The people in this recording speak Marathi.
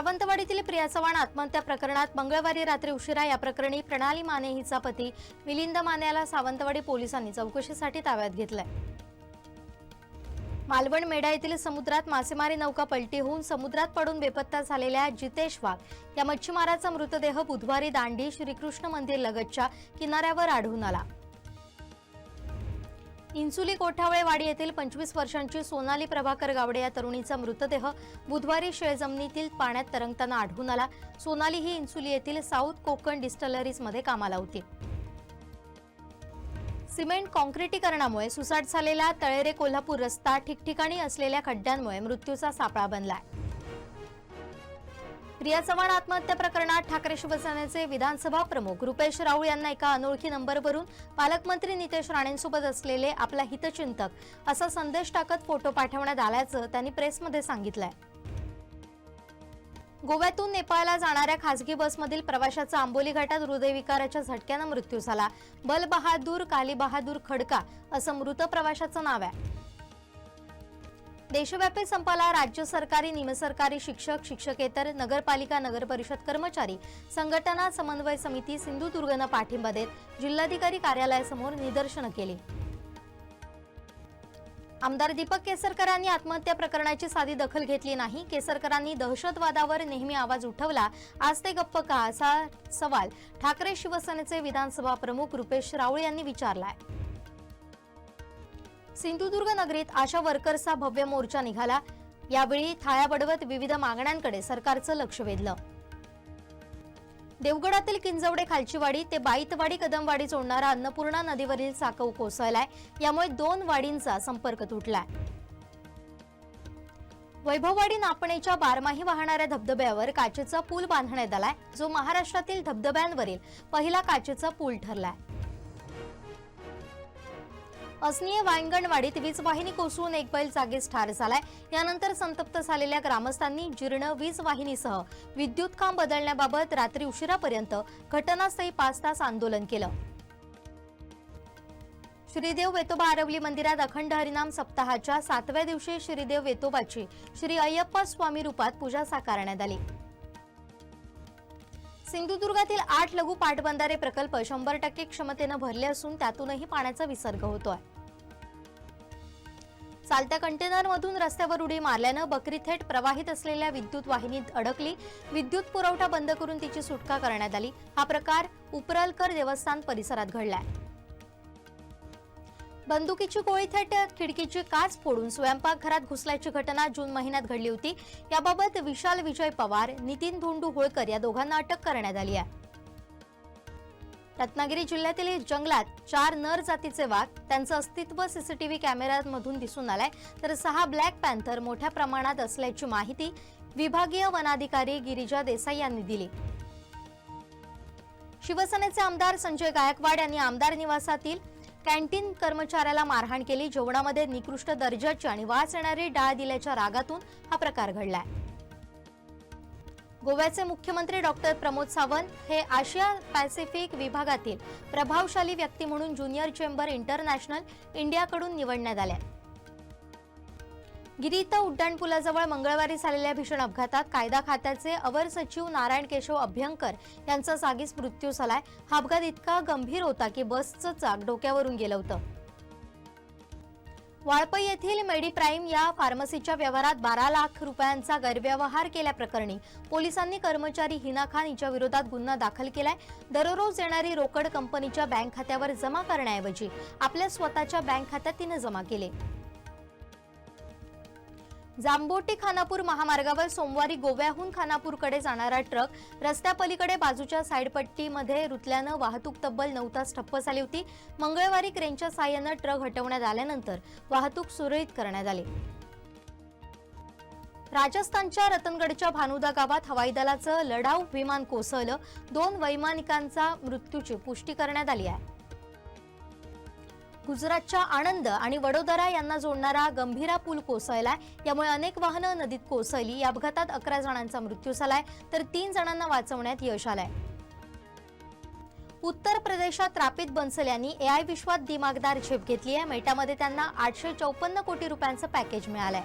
सावंतवाडीतील प्रिया चव्हाण आत्महत्या प्रकरणात मंगळवारी रात्री उशिरा या प्रकरणी प्रणाली माने हिचा पती मिलिंद माने याला सावंतवाडी पोलिसांनी चौकशीसाठी ताब्यात घेतलंय. मालवण मेढा येथील समुद्रात मासेमारी नौका पलटी होऊन समुद्रात पडून बेपत्ता झालेल्या जितेश वाघ या मच्छीमाराचा मृतदेह बुधवारी दांडी श्रीकृष्ण मंदिर लगतच्या किनाऱ्यावर आढळून आला. इन्सुली कोठावळेवाडी येथील पंचवीस वर्षांची सोनाली प्रभाकर गावडे या तरुणीचा मृतदेह बुधवारी शेळजमिनीतील पाण्यात तरंगताना आढळून आला. सोनाली ही इन्सुली येथील साऊथ कोकण डिस्टलरीजमध्ये कामाला होती. सिमेंट कॉन्क्रिटीकरणामुळे सुसाट झालेला तळेरे कोल्हापूर रस्ता ठिकठिकाणी असलेल्या खड्ड्यांमुळे मृत्यूचा सापळा बनलाय. प्रिया चव्हाण आत्महत्या प्रकरणात ठाकरे शिवसेनेचे विधानसभा प्रमुख रुपेश राऊळ यांना एका अनोळखी नंबरवरून पालकमंत्री नितेश राणेंसोबत असलेले आपला हितचिंतक असा संदेश टाकत फोटो पाठवण्यात आल्याचं त्यांनी प्रेसमध्ये सांगितलंय. गोव्यातून नेपाळला जाणाऱ्या खासगी बसमधील प्रवाशाचा आंबोली घाटात हृदयविकाराच्या झटक्यानं मृत्यू झाला. बलबहादूर कालीबहादूर खडका असं मृत प्रवाशाचं नाव आहे. देशव्यापी संपाला राज्य सरकारी निमसरकारी शिक्षक शिक्षकेतर नगरपालिका नगरपरिषद कर्मचारी संघटना समन्वय समिती सिंधुदुर्गनं पाठिंबा देत जिल्हाधिकारी कार्यालयासमोर निदर्शनं केली. आमदार दीपक केसरकरांनी आत्महत्या प्रकरणाची साधी दखल घेतली नाही. केसरकरांनी दहशतवादावर नेहमी आवाज उठवला. आज ते गप्प का? असा सवाल ठाकरे शिवसेनेचे विधानसभा प्रमुख रुपेश राऊळ यांनी विचारलाय. सिंधुदुर्ग नगरीत आशा वर्कर्सचा भव्य मोर्चा निघाला. यावेळी थाळ्या बडवत विविध मागण्यांकडे सरकारचं लक्ष वेधलं. देवगडातील किंजवडे खालचीवाडी ते बाईतवाडी कदमवाडी जोडणारा अन्नपूर्णा नदीवरील साकव कोसळलाय. यामुळे दोन वाडींचा संपर्क तुटलाय. वैभववाडी नापणेच्या बारमाही वाहणाऱ्या धबधब्यावर काचेचा पूल बांधण्यात आलाय. जो महाराष्ट्रातील धबधब्यांवरील पहिला काचेचा पूल ठरलाय. असनीय वायंगणवाडीत वीज वाहिनी कोसळून एक बैल जागीच ठार झालाय. यानंतर संतप्त झालेल्या ग्रामस्थांनी जीर्ण वीज वाहिनीसह विद्युत काम बदलण्याबाबत रात्री उशिरापर्यंत घटनास्थळी पाच तास आंदोलन केलं. श्रीदेव वेतोबा आरवली मंदिरात अखंड हरिनाम सप्ताहाच्या सातव्या दिवशी श्रीदेव वेतोबाची श्री अय्यप्पा स्वामी रूपात पूजा साकारण्यात आली. सिंधुदुर्गातील आठ लघु पाटबंधारे प्रकल्प शंभर टक्के क्षमतेनं भरले असून त्यातूनही पाण्याचा विसर्ग होतोय. चालत्या कंटेनरमधून रस्त्यावर उडी मारल्यानं बकरी थेट प्रवाहित असलेल्या विद्युत वाहिनीत अडकली. विद्युत पुरवठा बंद करून तिची सुटका करण्यात आली. हा प्रकार उपरलकर देवस्थान परिसरात घडलाय. बंदुकीची गोळी थेट खिडकीची काच फोडून स्वयंपाकघरात घुसल्याची घटना जून महिन्यात घडली होती. याबाबत विशाल विजय पवार नितीन धोंडू होळकर या दोघांना अटक करण्यात आली आहे. रत्नागिरी जिल्ह्यातील जंगलात चार नर जातीचे वाघ त्यांचं अस्तित्व सीसीटीव्ही कॅमेऱ्यांमधून दिसून आलंय. तर सहा ब्लॅक पॅन्थर मोठ्या प्रमाणात असल्याची माहिती विभागीय वनाधिकारी गिरिजा देसाई यांनी दिली. शिवसेनेचे आमदार संजय गायकवाड यांनी आमदार निवासातील कॅन्टीन कर्मचाऱ्याला मारहाण केली. जेवणामध्ये निकृष्ट दर्जाची आणि वास येणारी डाळ दिल्याच्या रागातून हा प्रकार घडलाय. गोव्याचे मुख्यमंत्री डॉक्टर प्रमोद सावंत हे आशिया पॅसिफिक विभागातील प्रभावशाली व्यक्ती म्हणून ज्युनियर चेंबर इंटरनॅशनल इंडियाकडून निवडण्यात आल्या गिरीत उड्डाणपुलाजवळ मंगळवारी झालेल्या भीषण अपघातात कायदा खात्याचे अवर सचिव नारायण केशव अभ्यंकर यांचा जागीच मृत्यू झालाय. हा अपघात इतका गंभीर होता की बसचं चाक डोक्यावरून गेलं होतं. वाळपई येथील मेडीप्राईम या फार्मसीच्या व्यवहारात बारा लाख रुपयांचा गैरव्यवहार केल्याप्रकरणी पोलिसांनी कर्मचारी हिना खान हिच्या विरोधात गुन्हा दाखल केलाय. दररोज येणारी रोकड कंपनीच्या बँक खात्यावर जमा करण्याऐवजी आपल्या स्वतःच्या बँक खात्यात तिनं जमा केले. जांबोटी खानापूर महामार्गावर सोमवारी गोव्याहून खानापूरकडे जाणारा ट्रक रस्त्यापलीकडे बाजूच्या साईडपट्टीमध्ये रुतल्यानं वाहतूक तब्बल नऊ तास ठप्प झाली होती. मंगळवारी क्रेनच्या साह्यानं ट्रक हटवण्यात आल्यानंतर वाहतूक सुरळीत करण्यात आली. राजस्थानच्या रतनगडच्या भानुदा गावात हवाई दलाचं लढाऊ विमान कोसळलं. दोन वैमानिकांचा मृत्यूची पुष्टी करण्यात आली आहे. गुजरातच्या आनंद आणि वडोदरा यांना जोडणारा गंभीरा पूल कोसळला यामुळे अनेक वाहनं नदीत कोसळली. या अपघातात अकरा जणांचा मृत्यू झालाय. तर तीन जणांना वाचवण्यात यश आलंय. उत्तर प्रदेशात रापित बन्सल यांनी एआय विश्वात दिमागदार झेप घेतली आहे मेटामध्ये त्यांना आठशे चौपन्न कोटी रुपयांचं पॅकेज मिळालंय.